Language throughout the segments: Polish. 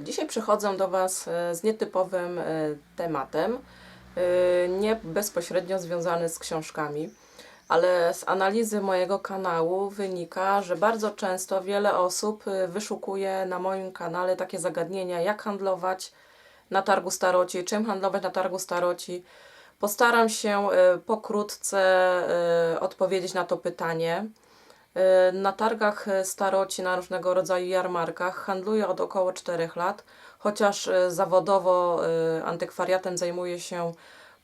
Dzisiaj przychodzę do Was e, z nietypowym e, tematem, e, nie bezpośrednio związany z książkami, ale z analizy mojego kanału wynika, że bardzo często wiele osób wyszukuje na moim kanale takie zagadnienia, jak handlować na targu staroci, czym handlować na targu staroci. Postaram się pokrótce odpowiedzieć na to pytanie. E, Na targach e, staroci, na różnego rodzaju jarmarkach handluję od około 4 lat, chociaż e, zawodowo antykwariatem zajmuję się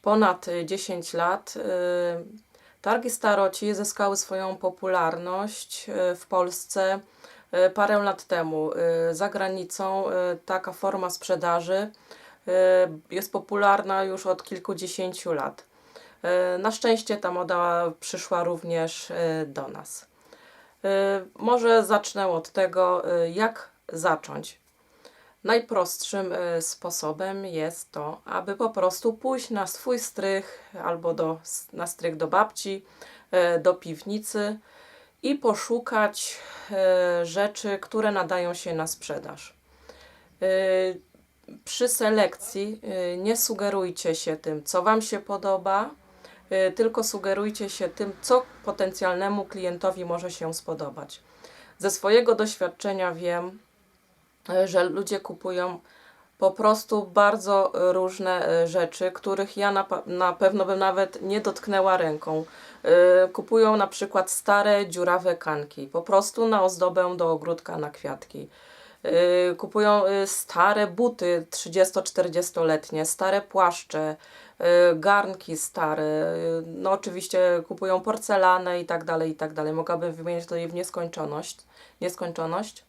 ponad e, 10 lat. Targi staroci zyskały swoją popularność w Polsce parę lat temu. Za granicą taka forma sprzedaży jest popularna już od kilkudziesięciu lat. Na szczęście ta moda przyszła również do nas. Y, Może zacznę od tego, y, jak zacząć. Najprostszym y, sposobem jest to, aby po prostu pójść na swój strych albo do, na strych do babci, do piwnicy i poszukać rzeczy, które nadają się na sprzedaż. Przy selekcji nie sugerujcie się tym, co Wam się podoba, tylko sugerujcie się tym, co potencjalnemu klientowi może się spodobać. Ze swojego doświadczenia wiem, y, że ludzie kupują po prostu bardzo y, różne y, rzeczy, których ja na, na pewno bym nawet nie dotknęła ręką. Y, Kupują na przykład stare, dziurawe kanki, po prostu na ozdobę do ogródka na kwiatki. Y, Kupują y, stare buty 30-40-letnie, stare płaszcze, y, garnki stare, y, no oczywiście kupują porcelanę i tak dalej, i tak dalej. Mogłabym wymieniać tutaj w nieskończoność. nieskończoność.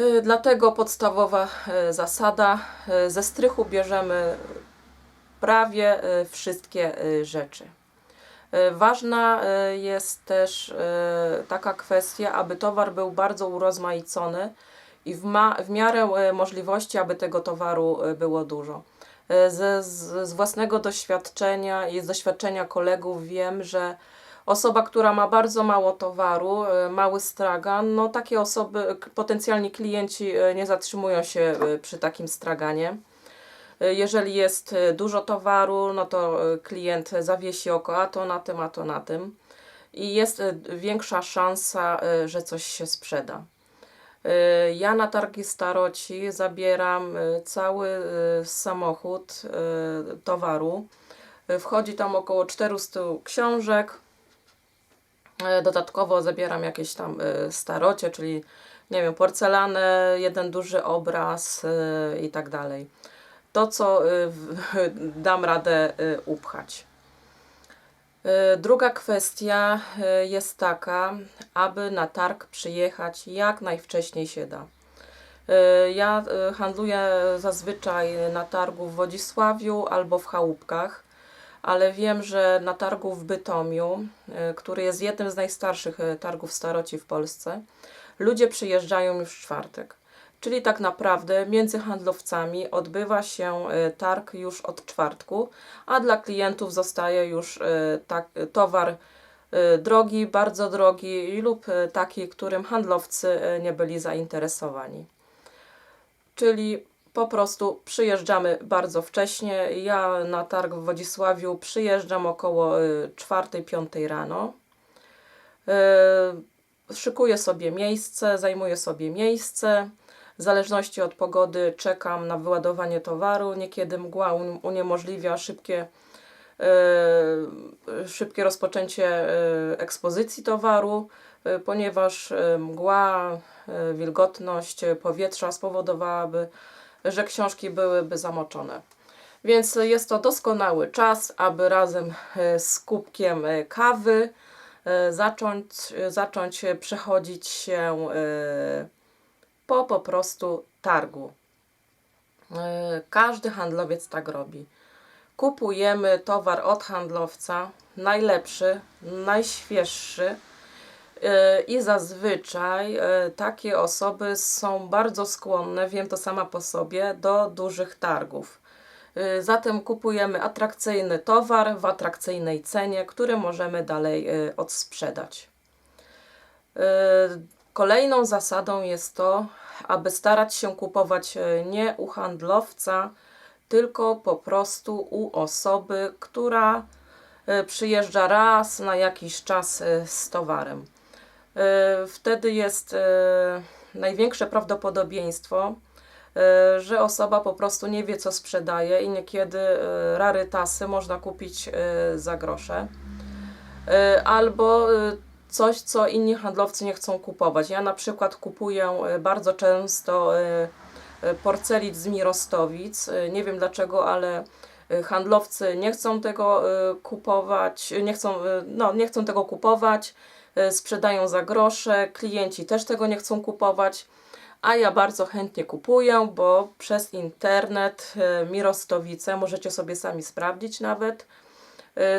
Y, Dlatego podstawowa y, zasada, y, ze strychu bierzemy prawie y, wszystkie y, rzeczy. Y, Ważna y, jest też y, taka kwestia, aby towar był bardzo urozmaicony i w, w miarę y, możliwości, aby tego towaru y, było dużo. Y, Z, z, własnego doświadczenia i z doświadczenia kolegów wiem, że osoba, która ma bardzo mało towaru, y, mały stragan, no takie osoby, potencjalni klienci y, nie zatrzymują się przy takim straganie. Jeżeli jest dużo towaru, no to klient zawiesi oko, a to na tym, a to na tym. I jest większa szansa, że coś się sprzeda. Y, Ja na targi staroci zabieram y, cały y, samochód towaru. Wchodzi tam około 400 książek. Dodatkowo zabieram jakieś tam starocie, czyli nie wiem, porcelanę, jeden duży obraz i tak dalej. To, co dam radę upchać. Y, Druga kwestia y, jest taka, aby na targ przyjechać jak najwcześniej się da. Y, Ja handluję zazwyczaj na targu w Wodzisławiu albo w Chałupkach, ale wiem, że na targu w Bytomiu, który jest jednym z najstarszych targów staroci w Polsce, ludzie przyjeżdżają już w czwartek. Czyli tak naprawdę między handlowcami odbywa się y, targ już od czwartku, a dla klientów zostaje już y, tak, towar y, drogi, bardzo drogi lub taki, którym handlowcy nie byli zainteresowani. Czyli po prostu przyjeżdżamy bardzo wcześnie. Ja na targ w Wodzisławiu przyjeżdżam około 4-5 rano. Szykuję sobie miejsce, zajmuję sobie miejsce. Zależności od pogody czekam na wyładowanie towaru. Niekiedy mgła un- uniemożliwia szybkie, y, szybkie rozpoczęcie y, ekspozycji towaru, y, ponieważ mgła, y, wilgotność powietrza spowodowałaby, że książki byłyby zamoczone. Więc jest to doskonały czas, aby razem z kubkiem kawy zacząć, zacząć przechodzić się po po prostu targu. Y, Każdy handlowiec tak robi. Kupujemy towar od handlowca, najlepszy, najświeższy. y, I zazwyczaj y, takie osoby są bardzo skłonne, wiem to sama po sobie, do dużych targów. Zatem kupujemy atrakcyjny towar w atrakcyjnej cenie, który możemy dalej odsprzedać. Kolejną zasadą jest to, aby starać się kupować e, nie u handlowca, tylko po prostu u osoby, która e, przyjeżdża raz na jakiś czas e, z towarem. Wtedy jest największe prawdopodobieństwo, że osoba po prostu nie wie, co sprzedaje i niekiedy rarytasy można kupić za grosze. Albo coś, co inni handlowcy nie chcą kupować. Ja na przykład kupuję e, bardzo często e, e, porcelit z Mirostowic. Nie wiem dlaczego, ale handlowcy nie chcą tego kupować, nie chcą, no, nie chcą tego kupować, sprzedają za grosze, klienci też tego nie chcą kupować, a ja bardzo chętnie kupuję, bo przez internet Mirostowice, możecie sobie sami sprawdzić nawet,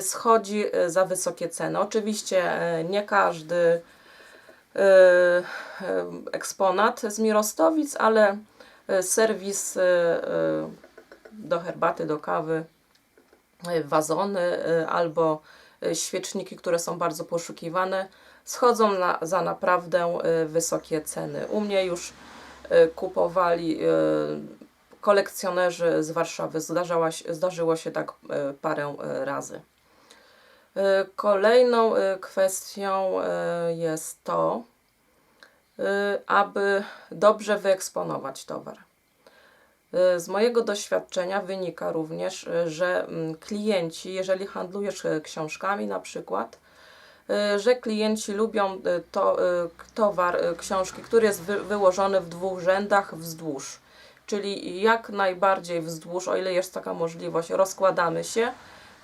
schodzi e, za wysokie ceny. Oczywiście e, nie każdy e, e, eksponat z Mirostowic, ale e, serwis e, e, do herbaty, do kawy, e, wazony e, albo e, świeczniki, które są bardzo poszukiwane, schodzą na, za naprawdę e, wysokie ceny. U mnie już e, kupowali e, kolekcjonerzy z Warszawy. Zdarzała zdarzyło się tak e, parę e, razy. E, Kolejną kwestią jest to, aby dobrze wyeksponować towar. Z mojego doświadczenia wynika również, że mm, klienci, jeżeli handlujesz książkami na przykład, że klienci lubią to, towar, książki, który jest wy, wyłożony w dwóch rzędach wzdłuż. Czyli jak najbardziej wzdłuż, o ile jest taka możliwość, rozkładamy się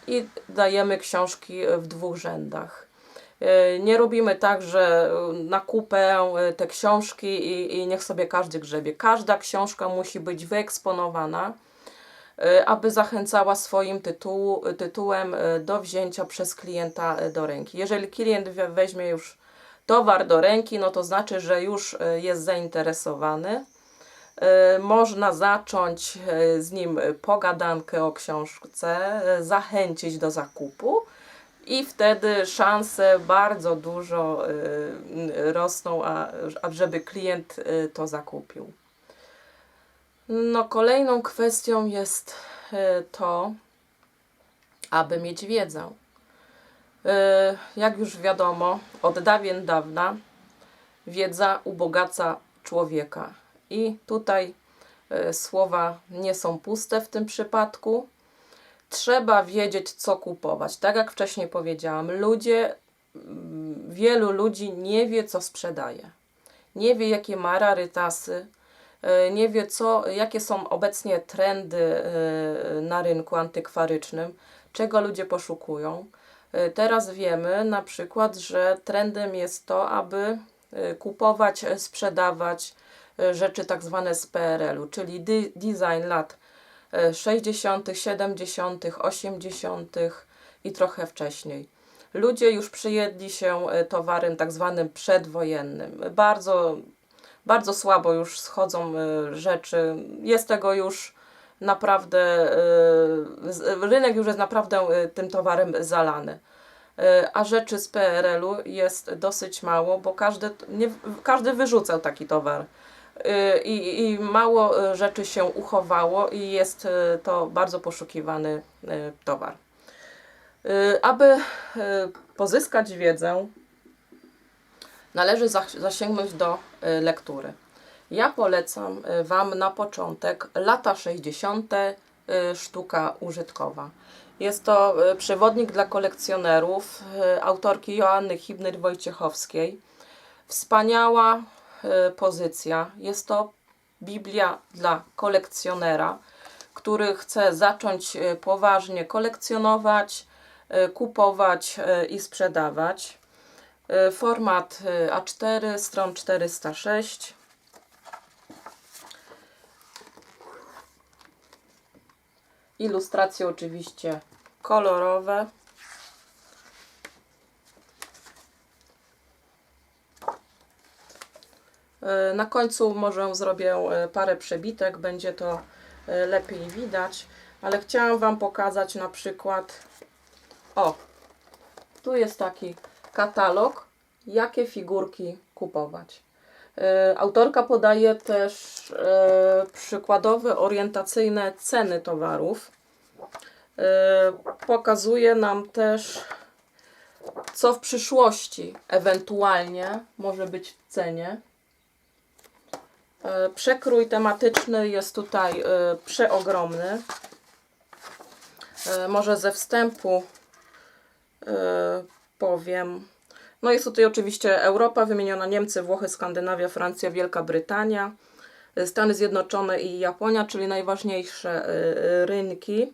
i dajemy książki w dwóch rzędach. E, Nie robimy tak, że e, na kupę e, te książki i, i niech sobie każdy grzebie. Każda książka musi być wyeksponowana, aby zachęcała swoim tytułu, tytułem do wzięcia przez klienta do ręki. Jeżeli klient we- weźmie już towar do ręki, no to znaczy, że już jest zainteresowany. E, Można zacząć e, z nim pogadankę o książce, e, zachęcić do zakupu i wtedy szanse bardzo dużo rosną, żeby klient to zakupił. No, kolejną kwestią jest to, aby mieć wiedzę. Jak już wiadomo, od dawien dawna wiedza ubogaca człowieka. I tutaj y, słowa nie są puste w tym przypadku trzeba wiedzieć, co kupować. Tak jak wcześniej powiedziałam, ludzie, mm, wielu ludzi nie wie, co sprzedaje. Nie wie, jakie ma rarytasy, e, nie wie, co, jakie są obecnie trendy e, na rynku antykwarycznym, czego ludzie poszukują. E, Teraz wiemy na przykład, że trendem jest to, aby e, kupować, e, sprzedawać e, rzeczy tak zwane z PRL-u, czyli design lat e, 60., 70., 80. i trochę wcześniej. Ludzie już przyjęli się e, towarem tak zwanym przedwojennym. Bardzo, bardzo słabo już schodzą e, rzeczy. Jest tego już naprawdę, e, rynek już jest naprawdę tym towarem zalany. A rzeczy z PRL-u jest dosyć mało, bo każdy, nie, każdy wyrzucał taki towar. Y, i, i mało y, rzeczy się uchowało i jest y, to bardzo poszukiwany towar. Aby pozyskać wiedzę, należy zasięgnąć do lektury. Ja polecam Wam na początek lata 60. y, sztuka użytkowa. Jest to przewodnik dla kolekcjonerów autorki Joanny Hibner-Wojciechowskiej. Wspaniała pozycja. Jest to Biblia dla kolekcjonera, który chce zacząć y, poważnie kolekcjonować, y, kupować i sprzedawać. Format y, A4, stron 406. Ilustracje oczywiście kolorowe. Na końcu może zrobię e, parę przebitek, będzie to e, lepiej widać, ale chciałam Wam pokazać na przykład, o, tu jest taki katalog, jakie figurki kupować. E, Autorka podaje też e, przykładowe orientacyjne ceny towarów. E, Pokazuje nam też, co w przyszłości ewentualnie może być w cenie. E, Przekrój tematyczny jest tutaj e, przeogromny. E, Może ze wstępu powiem. No jest tutaj oczywiście Europa, wymieniona Niemcy, Włochy, Skandynawia, Francja, Wielka Brytania, Stany Zjednoczone i Japonia, czyli najważniejsze rynki.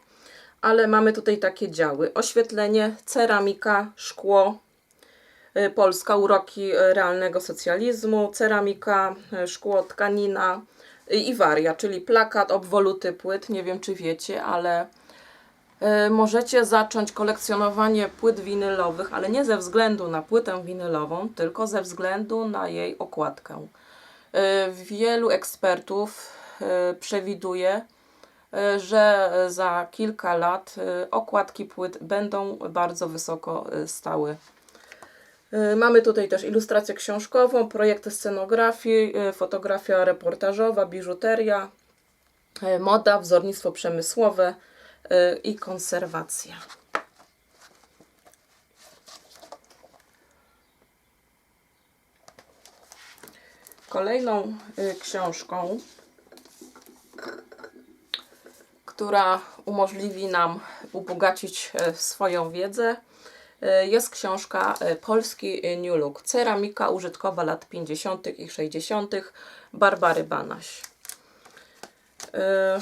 Ale mamy tutaj takie działy: oświetlenie, ceramika, szkło, Polska, uroki e, realnego socjalizmu, ceramika, e, szkło, tkanina e, i waria, czyli plakat, obwoluty płyt. Nie wiem, czy wiecie, ale e, możecie zacząć kolekcjonowanie płyt winylowych, ale nie ze względu na płytę winylową, tylko ze względu na jej okładkę. E, Wielu ekspertów e, przewiduje, e, że za kilka lat e, okładki płyt będą bardzo wysoko e, stały. E, Mamy tutaj też ilustrację książkową, projekty scenografii, e, fotografia reportażowa, biżuteria, e, moda, wzornictwo przemysłowe i konserwacja. Kolejną y, książką, która umożliwi nam ubogacić swoją wiedzę, jest książka e, Polski New Look. Ceramika użytkowa lat 50. i 60. Barbary Banaś. E,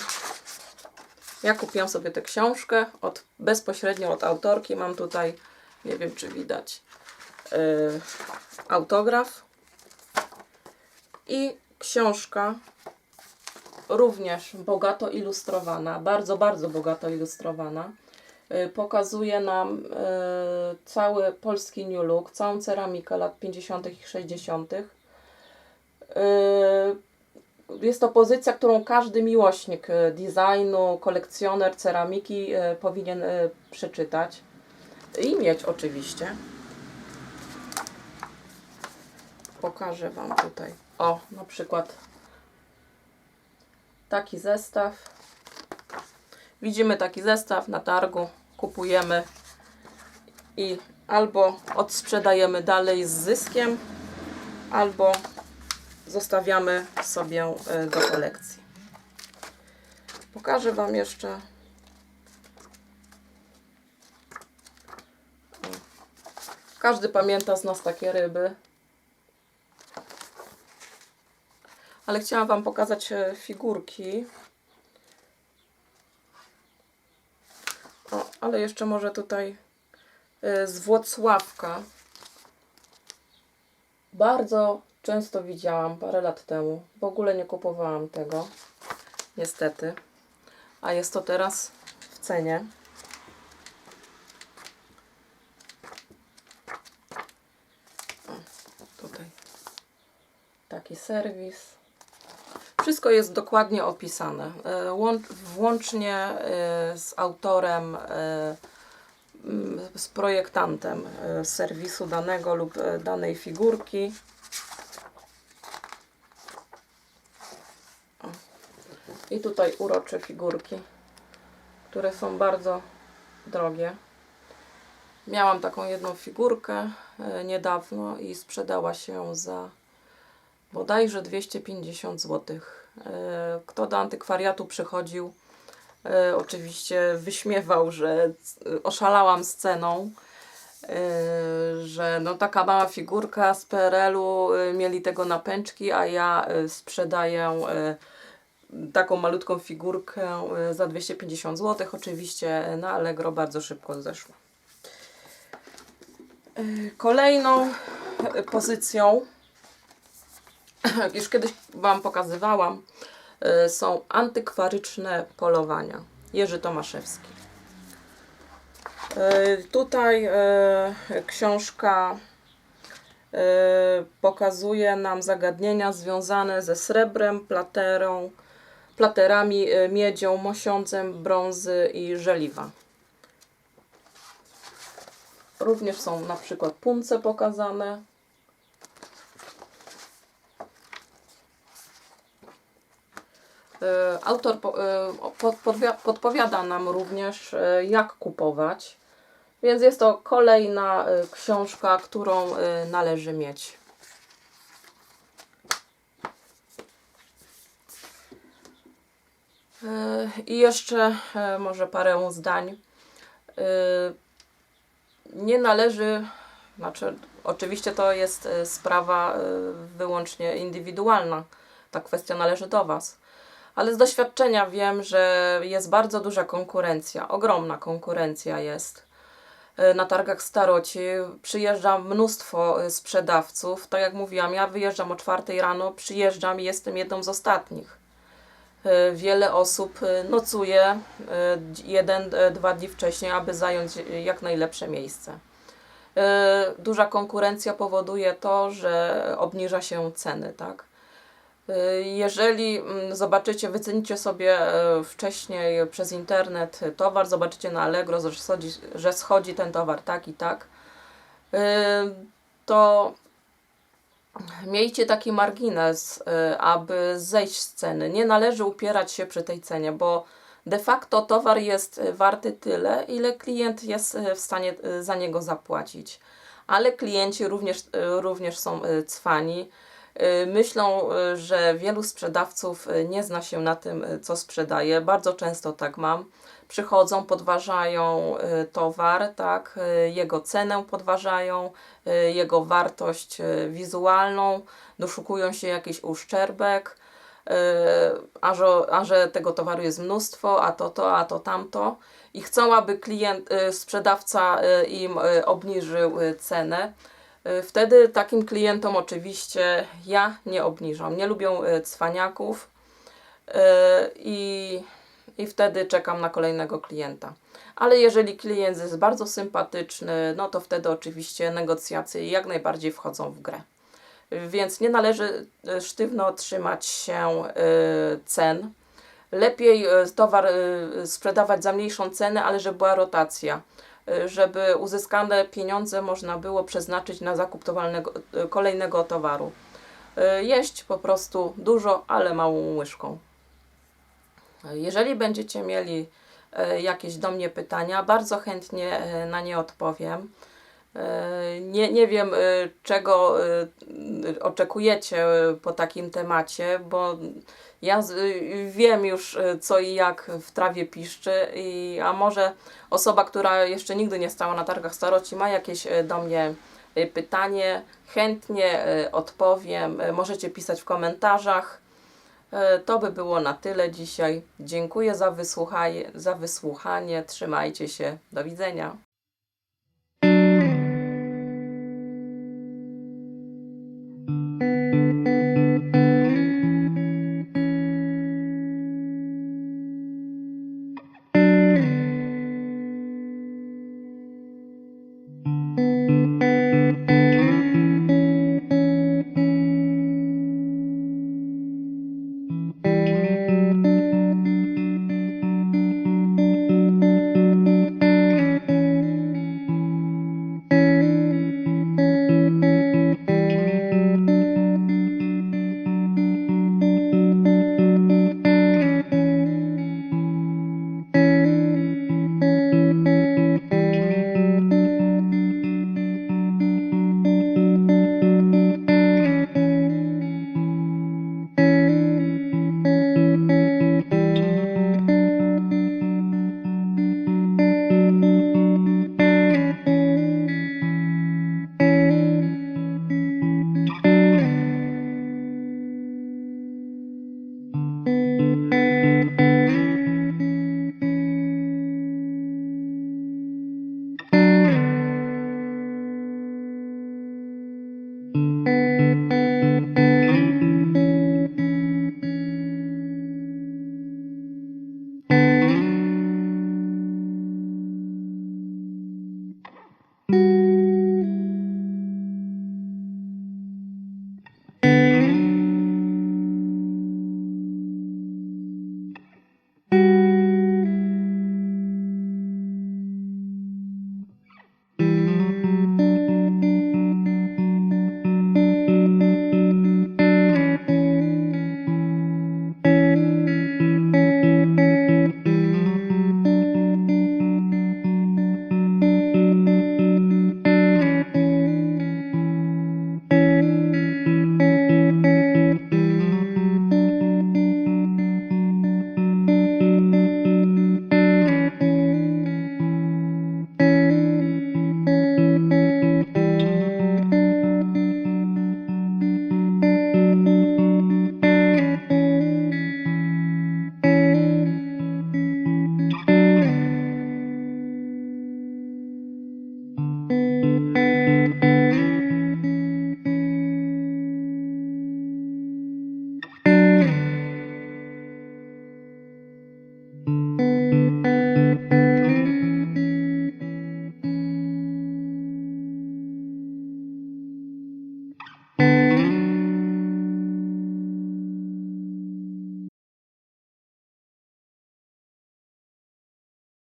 Ja kupiłam sobie tę książkę od, bezpośrednio od autorki. Mam tutaj, nie wiem czy widać, e, autograf. I książka również bogato ilustrowana, bardzo, bardzo bogato ilustrowana. Y, Pokazuje nam y, cały polski New Look, całą ceramikę lat 50. i 60. Y, Jest to pozycja, którą każdy miłośnik designu, kolekcjoner ceramiki powinien przeczytać i mieć oczywiście. Pokażę Wam tutaj. O, na przykład taki zestaw. Widzimy taki zestaw na targu, kupujemy i albo odsprzedajemy dalej z zyskiem, albo zostawiamy sobie e, do kolekcji. Pokażę Wam jeszcze. Każdy pamięta z nas takie ryby. Ale chciałam Wam pokazać e, figurki. O, ale jeszcze może tutaj e, z Włocławka. Bardzo często widziałam parę lat temu. W ogóle nie kupowałam tego. Niestety. A jest to teraz w cenie. O, tutaj taki serwis. Wszystko jest dokładnie opisane, e, łącz, włącznie e, z autorem, e, z projektantem serwisu danego lub danej figurki. I tutaj urocze figurki, które są bardzo drogie. Miałam taką jedną figurkę niedawno i sprzedała się za bodajże 250 zł. Kto do antykwariatu przychodził, e, oczywiście wyśmiewał, że c- oszalałam z ceną, e, że no taka mała figurka z PRL-u, e, mieli tego na pęczki, a ja e, sprzedaję e, taką malutką figurkę e, za 250 zł. Oczywiście na Allegro bardzo szybko zeszło. E, Kolejną e, pozycją już kiedyś Wam pokazywałam, y, są antykwaryczne polowania. Jerzy Tomaszewski. Y, Tutaj y, książka pokazuje nam zagadnienia związane ze srebrem, platerą, platerami, miedzią, mosiądzem, brązy i żeliwa. Również są na przykład punce pokazane. Autor e, pod- podwia- podpowiada nam również, e, jak kupować, więc jest to kolejna e, książka, którą e, należy mieć. E, I jeszcze e, może parę zdań. E, Nie należy, znaczy, oczywiście to jest e, sprawa e, wyłącznie indywidualna. Ta kwestia należy do Was. Ale z doświadczenia wiem, że jest bardzo duża konkurencja, ogromna konkurencja jest. E, Na targach staroci przyjeżdża mnóstwo e, sprzedawców. Tak jak mówiłam, ja wyjeżdżam o czwartej rano, przyjeżdżam i jestem jedną z ostatnich. E, Wiele osób nocuje jeden, dwa dni wcześniej, aby zająć jak najlepsze miejsce. Duża konkurencja powoduje to, że obniża się ceny, tak? E, Jeżeli mm, zobaczycie, wycenicie sobie e, wcześniej przez internet towar, zobaczycie na Allegro, że schodzi, że schodzi ten towar tak i tak, e, to miejcie taki margines, y, aby zejść z ceny. Nie należy upierać się przy tej cenie, bo de facto towar jest y, warty tyle, ile klient jest y, w stanie y, za niego zapłacić. Ale klienci również, y, również są y, cwani. Y, Myślą, y, że wielu sprzedawców y, nie zna się na tym, co sprzedaje. Bardzo często tak mam. Przychodzą, podważają towar, tak, jego cenę podważają, jego wartość wizualną, doszukują się jakichś uszczerbek, a że, a że tego towaru jest mnóstwo, a to to, a to tamto i chcą, aby klient, sprzedawca im obniżył cenę. Y, Wtedy takim klientom oczywiście ja nie obniżam. Nie lubią y, cwaniaków y, i, i wtedy czekam na kolejnego klienta. Ale jeżeli klient jest bardzo sympatyczny, no to wtedy oczywiście negocjacje jak najbardziej wchodzą w grę. Więc nie należy sztywno trzymać się cen. Lepiej towar sprzedawać za mniejszą cenę, ale żeby była rotacja, żeby uzyskane pieniądze można było przeznaczyć na zakup y, kolejnego towaru. Y, Jeść po prostu dużo, ale małą łyżką. Jeżeli będziecie mieli e, jakieś do mnie pytania, bardzo chętnie e, na nie odpowiem. E, Nie, nie wiem, e, czego e, oczekujecie po takim temacie, bo ja wiem już co i jak w trawie piszczy, i, a może osoba, która jeszcze nigdy nie stała na targach staroci, ma jakieś do mnie pytanie, chętnie odpowiem. Możecie pisać w komentarzach. To by było na tyle dzisiaj. Dziękuję za za wysłuchanie. Trzymajcie się. Do widzenia.